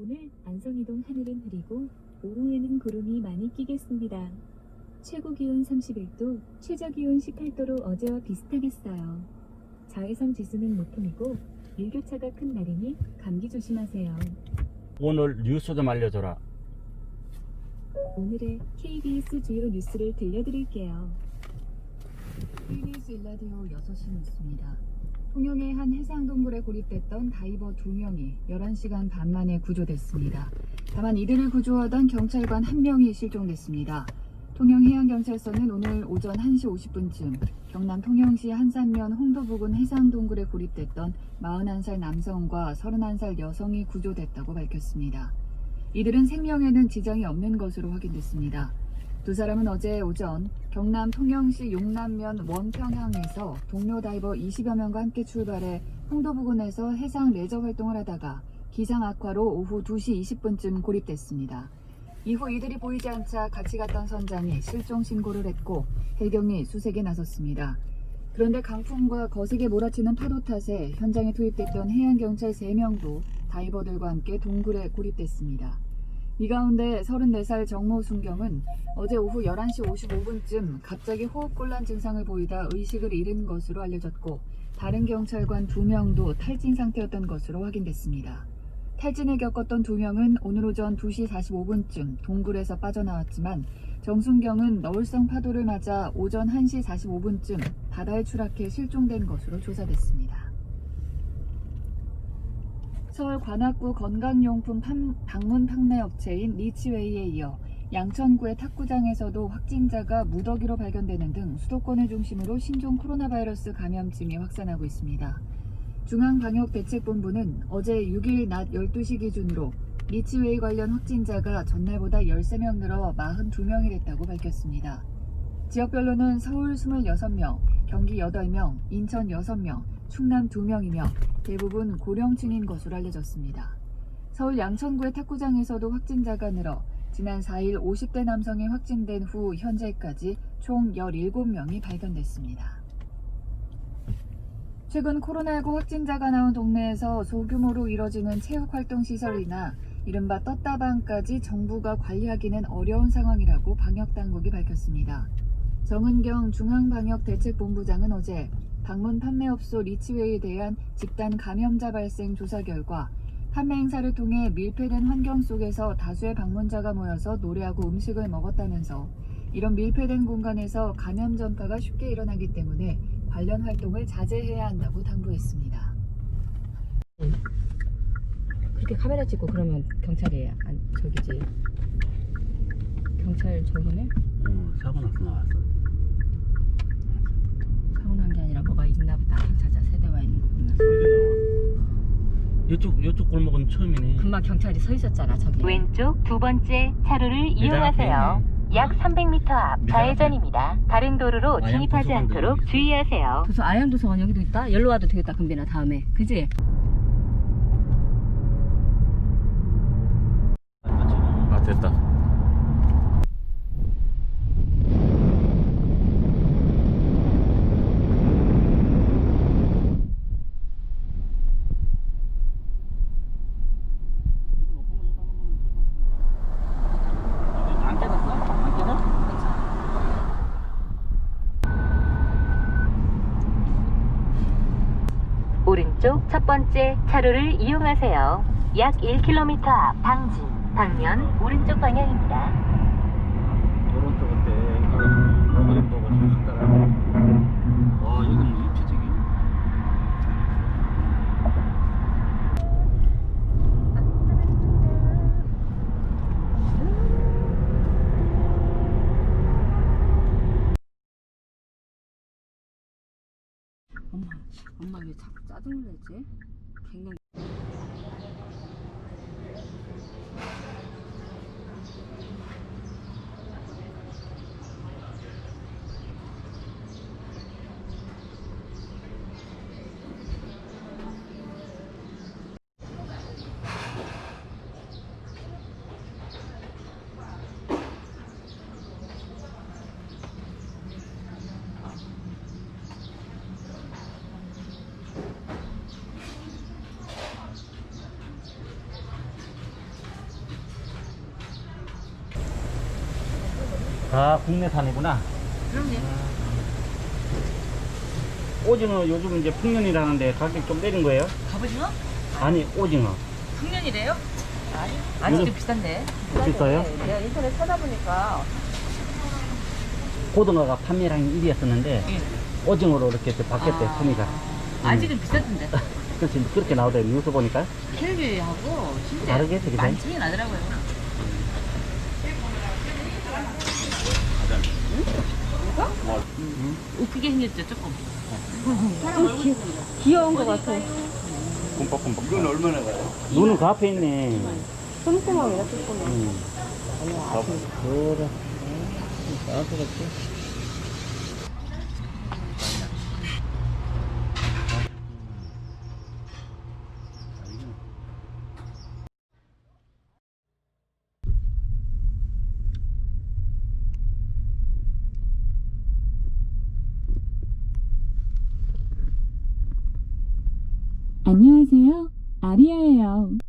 오늘 안성이동 하늘은 흐리고 오후에는 구름이 많이 끼겠습니다. 최고 기온 31도, 최저 기온 18도로 어제와 비슷하겠어요. 자외선 지수는 높음이고 일교차가 큰 날이니 감기 조심하세요. 오늘 뉴스 좀 알려줘라. 오늘의 KBS 주요 뉴스를 들려드릴게요. KBS 일라디오 6시 뉴스입니다. 통영의 한 해상동굴에 고립됐던 다이버 2명이 11시간 반 만에 구조됐습니다. 다만 이들을 구조하던 경찰관 1명이 실종됐습니다. 통영해양경찰서는 오늘 오전 1시 50분쯤 경남 통영시 한산면 홍도 부근 해상동굴에 고립됐던 41살 남성과 31살 여성이 구조됐다고 밝혔습니다. 이들은 생명에는 지장이 없는 것으로 확인됐습니다. 두 사람은 어제 오전 경남 통영시 용남면 원평항에서 동료 다이버 20여 명과 함께 출발해 홍도 부근에서 해상 레저 활동을 하다가 기상 악화로 오후 2시 20분쯤 고립됐습니다. 이후 이들이 보이지 않자 같이 갔던 선장이 실종 신고를 했고 해경이 수색에 나섰습니다. 그런데 강풍과 거세게 몰아치는 파도 탓에 현장에 투입됐던 해양경찰 3명도 다이버들과 함께 동굴에 고립됐습니다. 이 가운데 34살 정모 순경은 어제 오후 11시 55분쯤 갑자기 호흡곤란 증상을 보이다 의식을 잃은 것으로 알려졌고 다른 경찰관 2명도 탈진 상태였던 것으로 확인됐습니다. 탈진을 겪었던 2명은 오늘 오전 2시 45분쯤 동굴에서 빠져나왔지만 정순경은 너울성 파도를 맞아 오전 1시 45분쯤 바다에 추락해 실종된 것으로 조사됐습니다. 서울 관악구 건강용품 판- 방문 판매 업체인 리치웨이에 이어 양천구의 탁구장에서도 확진자가 무더기로 발견되는 등 수도권을 중심으로 신종 코로나 바이러스 감염증이 확산하고 있습니다. 중앙방역대책본부는 어제 6일 낮 12시 기준으로 리치웨이 관련 확진자가 전날보다 13명 늘어 42명이 됐다고 밝혔습니다. 지역별로는 서울 26명, 경기 8명, 인천 6명, 충남 2명이며 대부분 고령층인 것으로 알려졌습니다. 서울 양천구의 탁구장에서도 확진자가 늘어 지난 4일 50대 남성이 확진된 후 현재까지 총 17명이 발견됐습니다. 최근 코로나19 확진자가 나온 동네에서 소규모로 이뤄지는 체육활동시설이나 이른바 떴다방까지 정부가 관리하기는 어려운 상황이라고 방역당국이 밝혔습니다. 정은경 중앙방역대책본부장은 어제 방문 판매업소 리치웨이에 대한 집단 감염자 발생 조사 결과 판매 행사를 통해 밀폐된 환경 속에서 다수의 방문자가 모여서 노래하고 음식을 먹었다면서 이런 밀폐된 공간에서 감염 전파가 쉽게 일어나기 때문에 관련 활동을 자제해야 한다고 당부했습니다. 그렇게 카메라 찍고 그러면 경찰이 안 저기지 경찰 저기네 어, 사고 나서 나왔어. 난게 아니라 뭐가 있나 보다 경찰차 세대와 있는 거구나 이쪽 이쪽 골목은 처음이네. 금방 경찰이 서 있었잖아 저기 왼쪽 두 번째 차로를 이용하세요. 약 300m 앞 좌회전입니다. 다른 도로로 아양 진입하지 않도록. 주의하세요. 도서 아양 도서관 여기도 있다 열로 와도 되겠다 금빈아 다음에 그지 아 됐다. 안 깨졌어? 안 깨져? 오른쪽 첫 번째 차로를 이용하세요. 약 1km 앞 방진, 방면 오른쪽 방향입니다. 와 여기 뭐 입체적이. 엄마 엄마 왜 자꾸 짜증을 내지 다 국내산이구나. 그럼요. 오징어 요즘 이제 풍년이라는데 가격 좀 내린 거예요? 갑오징어? 아니 오징어 풍년이래요? 아니, 아직도 요즘- 비싼데. 비싸요? 네, 내가 인터넷 찾아보니까 고등어가 판매량이 1위였었는데 예. 오징어로 이렇게 또 바뀌었대 아. 품위가. 아직은 비쌌던데. 그래서 그렇게 나오더라고요 뉴스 보니까 캘비하고 진짜 다르게 되게 많이 차이 나더라고요. 이거? 웃기게 생겼죠 조금. 귀여운 것 같아. 꼼빡꼼빡 이건 얼마나 가요? 눈은 그 앞에 있네 꼼꼼합니다, 꼼꼼해. 응. 그래 나한테 같지 안녕하세요. 아리아예요.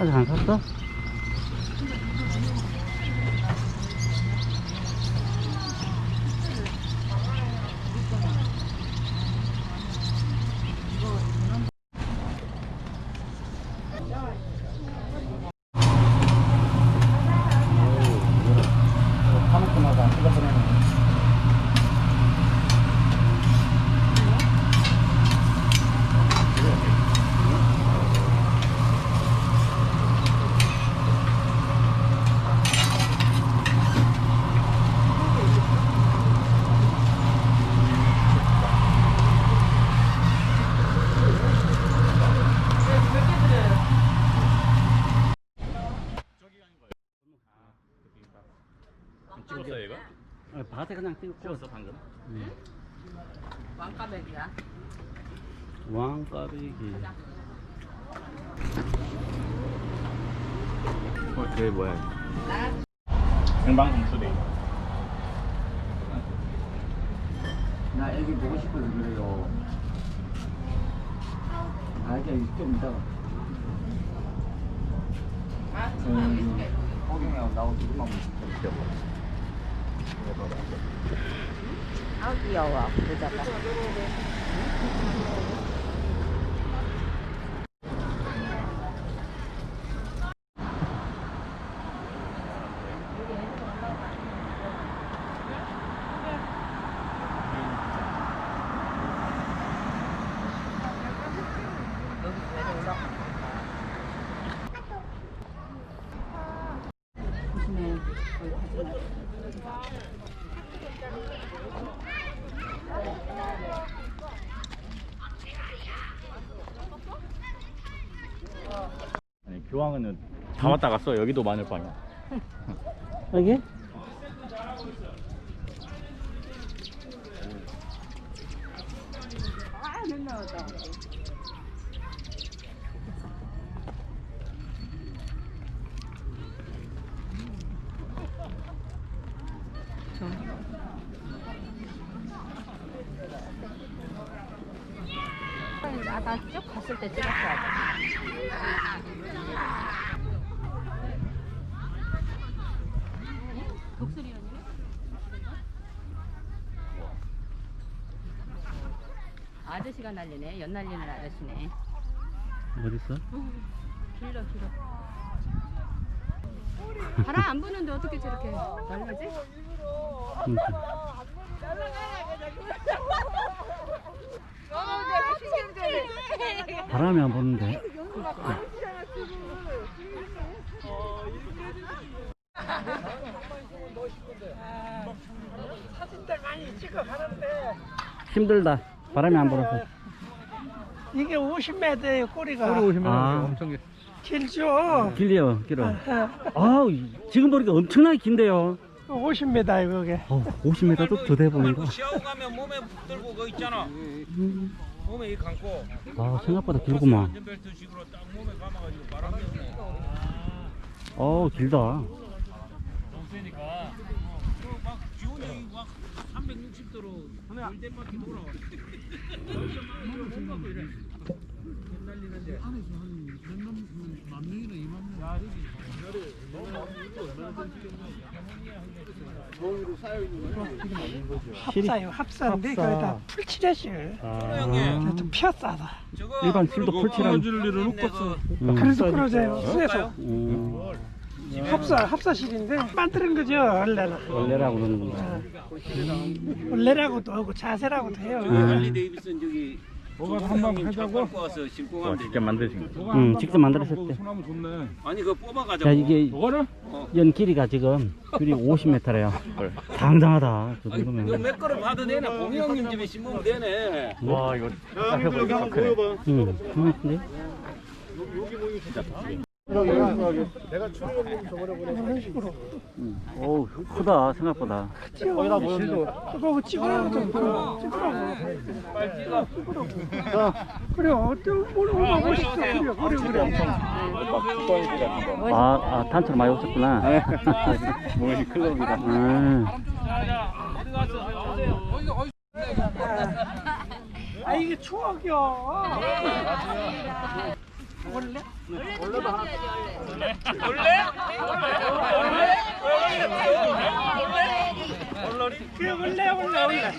아직 안 샀어? 파놓고 나서 안 뜯어보내는 찍었어요 이거? 어, 밭에 그냥 띄고 찍었어 방금? 왕까백이야. 왕까베기 어, 그게 뭐야? 생방송 투데이. 나 애기 보고 싶어서 그래요. 아, 이제 좀 이따가. 음, 허경이하고 나하고 둘만 먹을게요. 아 귀여워 모 아니 교황은 다 왔다 갔어. 여기도 마늘빵이야. 이게? 아까 쭉 갔을 때 찍었어야 독수리였니? 아저씨가 날리네. 연 날리는 아저씨네. 어딨어? 길러 길어. 바람 안 부는데 어떻게 저렇게? 그러니까. 바람이 안 부는데. 힘들다. 바람이 안 불어서. 이게 50m예요 꼬리가 꼬리 오시면 아. 엄청 길죠 길려, 길어. 아우, 지금 보니까 엄청나게 긴데요. 50m 그게. 어, 50m도 더 돼 보인다. 시야오 가면 몸에 붙들고 그 있잖아. 몸에 이 감고. 아, 생각보다 길구만. 안전벨트 식으로 딱 몸에 감아가지고 바람 때문에. 어, 길다. 없으니까. 막 기온이 막 360도로 물대 바퀴 돌아. 뭔가 이래. 날리는데. 안에서 한몇만 명이나 2만 명. 야, 합사요 합사인데 합사. 거기다 풀칠했어요. 아, 좀 피었싸다. 저거 일반 술도 풀칠한. 음. 그래서 그러세요. 수에서 음, 합사 합사실인데 만드는 거죠 원래는. 원래라고 그러는구나. 원래라고도 하고 자세라고도 해요. 음. 할리 데이비슨 저기 한방 하자고 와서 신고 와, 가면 직접 되잖아. 만드신 거. 음, 직접 만들었을 때. 아니 그거 뽑아가자고. 자, 이게 요거는 연 길이가 지금 길이 50m래요. 상당하다. 그 아니, 이거 정도면. 몇 걸음 봐도 되네. 봉이 형님 집에 심으면 되네. 와, 이거 딱 해보니까 크네. 응, 그만한데? 이런 식으로. 어우, 크다, 생각보다. 거기다 보여줘. 그거 찍으라고 좀 찍으라고. 그래 어떤 뭘 하고 싶어 그래 그래 그래. 아, 아 단체로 많이 오셨구나. 뭐이 클럽이라. 음. 아 이게 추억이야. 원래? 그래 원래 원래 원래.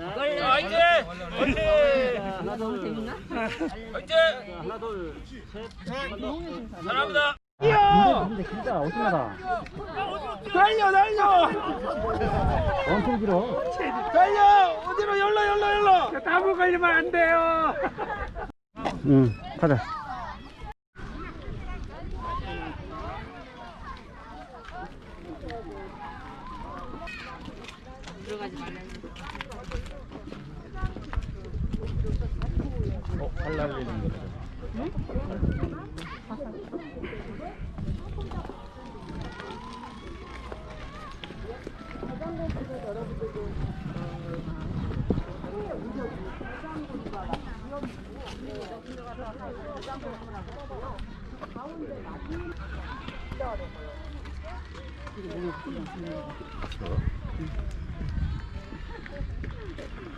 아, 이제 화이팅! 너무 재밌나? 화이팅! 사랑합니다. 근데 진짜 어떡하다. 달려 달려 엄청 길어. 달려 어디로 열러 열러 열러. 나무 걸리면 안 돼요. 응, 가자. 어, 팔 날리는 거.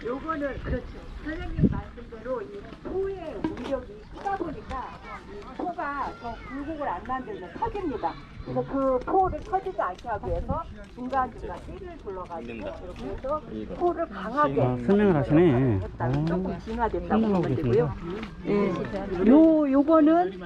요거는 그렇죠. 선생님 말씀대로 이 포의 위력이 크다 보니까 이 포가 더 굴곡을 안 만들면 터집니다. 그래서 그 포를 터지지 않게 하기 위해서 중간중간 띠를 둘러가지고 이렇게 해서 포를 강하게 아, 설명을 하시네. 했다가 조금 아, 진화됐다고 설명하고 보면. 되고요. 예. 요 요거는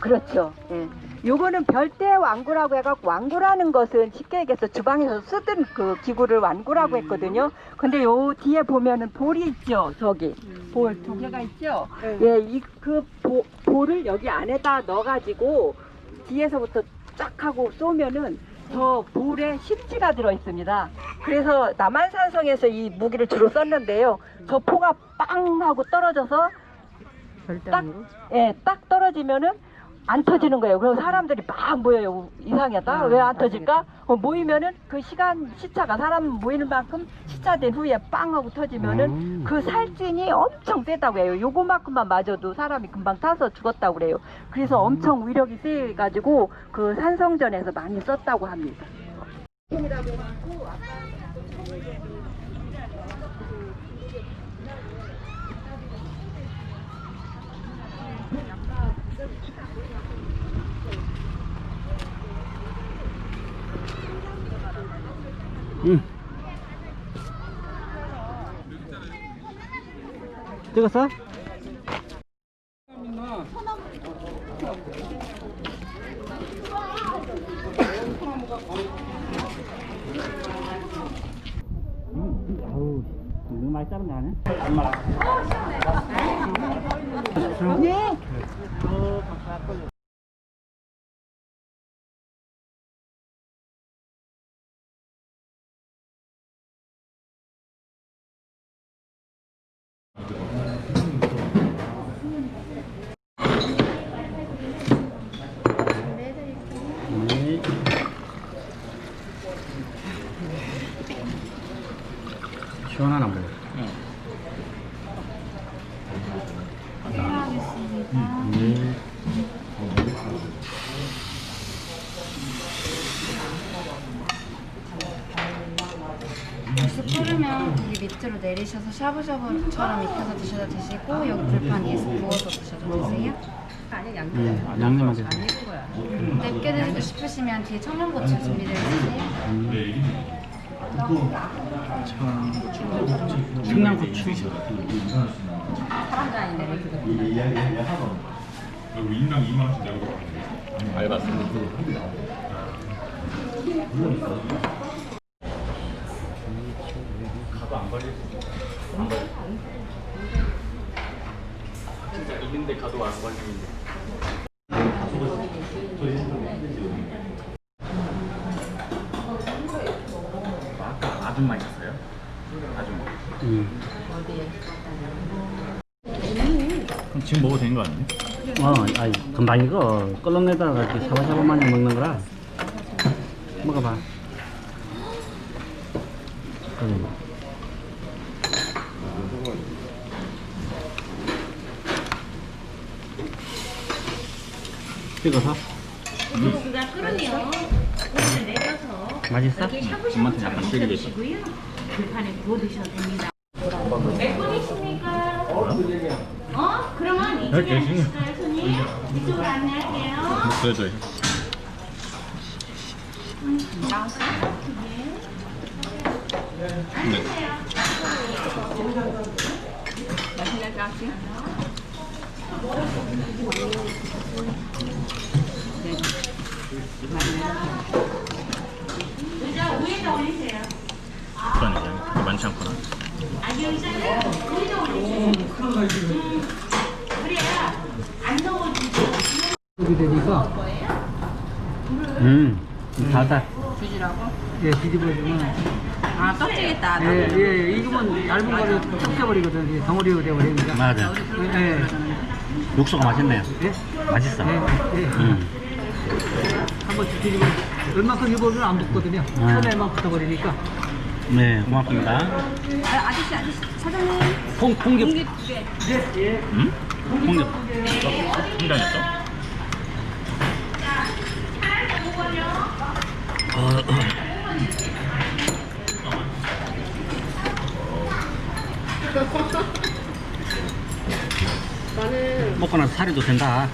그렇죠. 예. 요거는 별대 완구라고 해갖고 완구라는 것은 쉽게 얘기해서 주방에서 쓰던 그 기구를 완구라고 했거든요. 근데 요 뒤에 보면은 볼이 있죠. 저기 볼 두 개가 있죠. 예, 이 그 볼을 여기 안에다 넣어가지고 뒤에서부터 쫙 하고 쏘면은 저 볼에 십지가 들어 있습니다. 그래서 남한산성에서 이 무기를 주로 썼는데요. 저 포가 빵 하고 떨어져서 딱, 예, 딱 떨어지면은 안 터지는 거예요. 그럼 사람들이 막 모여요. 이상하다. 왜 안 터질까? 어, 모이면은 그 시간 시차가 사람 모이는 만큼 시차된 후에 빵 하고 터지면은 음. 그 살찐이 엄청 세다고 해요. 요거만큼만 맞아도 사람이 금방 타서 죽었다고 그래요. 그래서 엄청 위력이 세 가지고 그 산성전에서 많이 썼다고 합니다. 찍었어? 내리셔서 샤브샤브처럼 익혀서 드셔도 되시고 여기 불판 위에서 구워서 드셔도 되세요. 아니 양념. 음, 양념만 좀. 맵게 드시고 싶으시면 뒤에 청양고추 준비되어 있으세요. 청양고추. 사람도 아닌데. 알바습니다 가도 안 걸릴 안 걸릴 진짜 있는데 가도 안 걸리는데 아까 아줌마 있었어요? 아줌마 음. 지금 먹어도 되는 거 아니에요? 어, 아이, 금방 이거 끓는데다가 이렇게 샤바샤바 마냥 먹는 거라. 먹어봐. 음. 찍어서? 맛있어? 엄마한테 약간 질리겠어 어? 그러면 네, 이쪽에 계시네. 앉으실까요, 손님? 이쪽으로 안내할게요. 그래도 의자 위에다 올리세요. 그러네 많지 않구나. 음. 여기 되니까 음, 달달. 예 뒤집어주면 아 떡지겠다. 예, 예 익으면 얇은 거를 섞여버리거든 이게 덩어리가 돼버리니까 맞아. 예, 육수가 맛있네요. 예, 맛있어. 예, 예. 음. 한번 뒤집어 얼마큼 익으면 안 붙거든요 아. 처음에만 붙어버리니까 네, 고맙습니다. 아저씨 아저씨 사장님. 콩, 콩겹. 응? 콩겹. 통장이었어? 먹고 나서 살이 도 된다.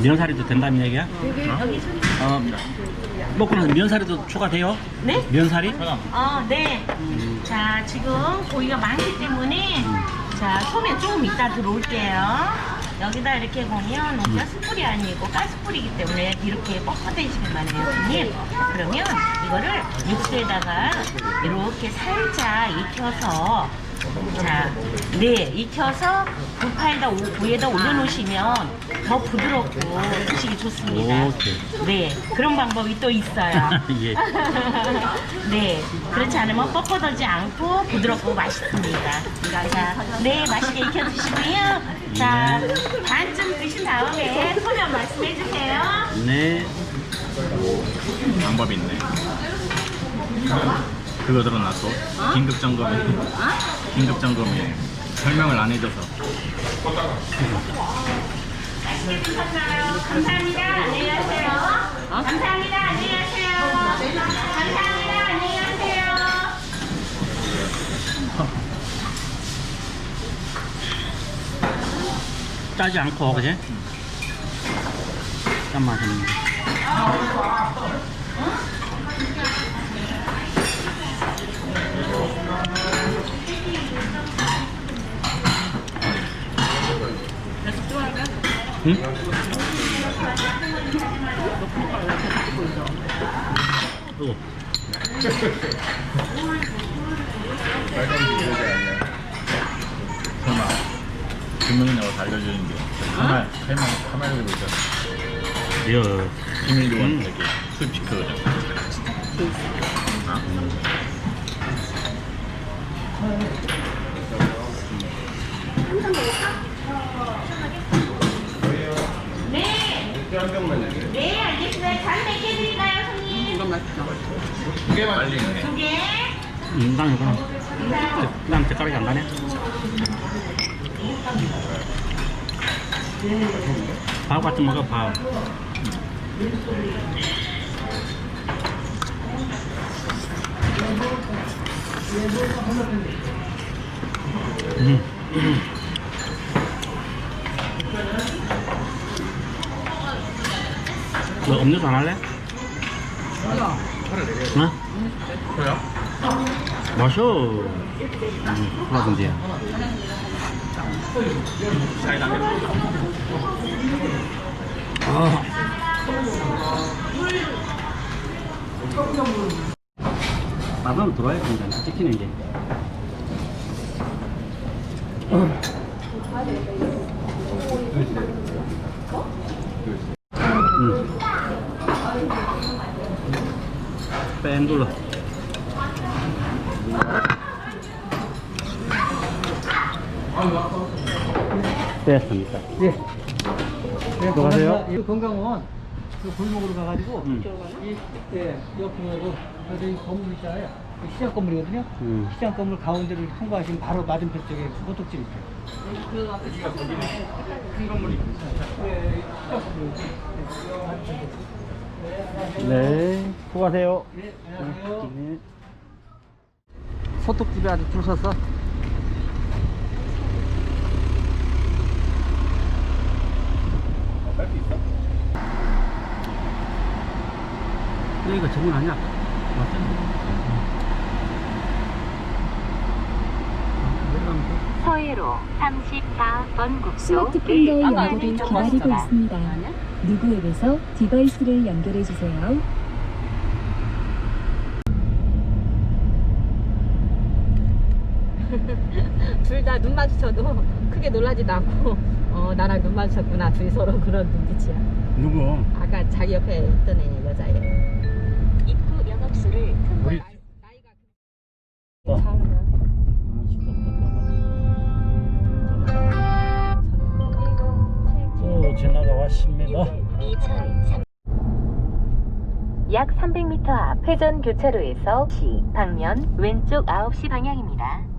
면살이도 된다는 얘기야? 어, 먹고 나서 면살이도 추가돼요? 네? 면살이? 어, 네. 자, 지금 고기가 많기 때문에 자, 소면 조금 이따 들어올게요. 여기다 이렇게 보면 우리가 숯불이 아니고 가스불이기 때문에 이렇게 뻣뻣해지기만 해요, 손님. 그러면 이거를 육수에다가 이렇게 살짝 익혀서 자, 네, 익혀서 불판에다 오- 위에다 올려놓으시면 더 부드럽고 드시기 좋습니다. 오케이. 네, 그런 방법이 또 있어요. 예. 네, 그렇지 않으면 뻣뻣하지 않고 부드럽고 맛있습니다. 자, 네, 맛있게 익혀 드시고요. 자, 반쯤 드신 다음에 소면 말씀해 주세요. 네. 방법이 있네 그거 또? 긴급 점검이 긴급 점검이 설명을 안 해줘서? 감사합니다. 안녕히 가세요. 감사합니다. 안녕히 가세요. 감사합니다. 안녕히 가세요. 짜지 않고, 그지? 짠 맛있는 응? 어. 설마 김명이라고 다 알려주는 게 카메라 카메라 카메라 들고 있잖아 여. 비밀 요원 음. 되게 술 피크거든 아? 네. 네, 알겠습니다. 잔몇개 드릴까요, 손님? 빨리 있네 두 개. 음, 난 이거. 난 젓가락이 안 나네. 밥 같은 먹어, 밥. 음. 너 음료수 안 할래? 응? 그래요? 마셔. 음, 하든지. 아. 맛은 들어야 됩니다. 치킨은 이제. 음. 뺀 둘러. 됐습니다. 예. 네, 들어가세요. 이 건강원 그 골목으로 가가지고 음. 이 예, 옆으로 여기 건물 있잖아요. 그 시장 건물이거든요. 음. 시장 건물 가운데를 통과하시면 바로 맞은편 쪽에 호떡집 있어요. 네, 수고하세요. 네, 안녕하세요. 네. 소떡집에 아주 줄 섰어. 여기가 정문 아니야? 맞죠? 서해로 34번 국도 스마트폰과의 를 연결을 기다리고 있습니다. 누구 앱에서 디바이스를 연결해 주세요. 둘 다 눈 마주쳐도 크게 놀라지도 않고 어 나랑 눈 마주쳤구나 둘이 서로 그런 눈빛이야 누구? 아까 자기 옆에 있던 애 여자애 약 300m 앞 회전 교차로에서 시 방면 왼쪽 9시 방향입니다.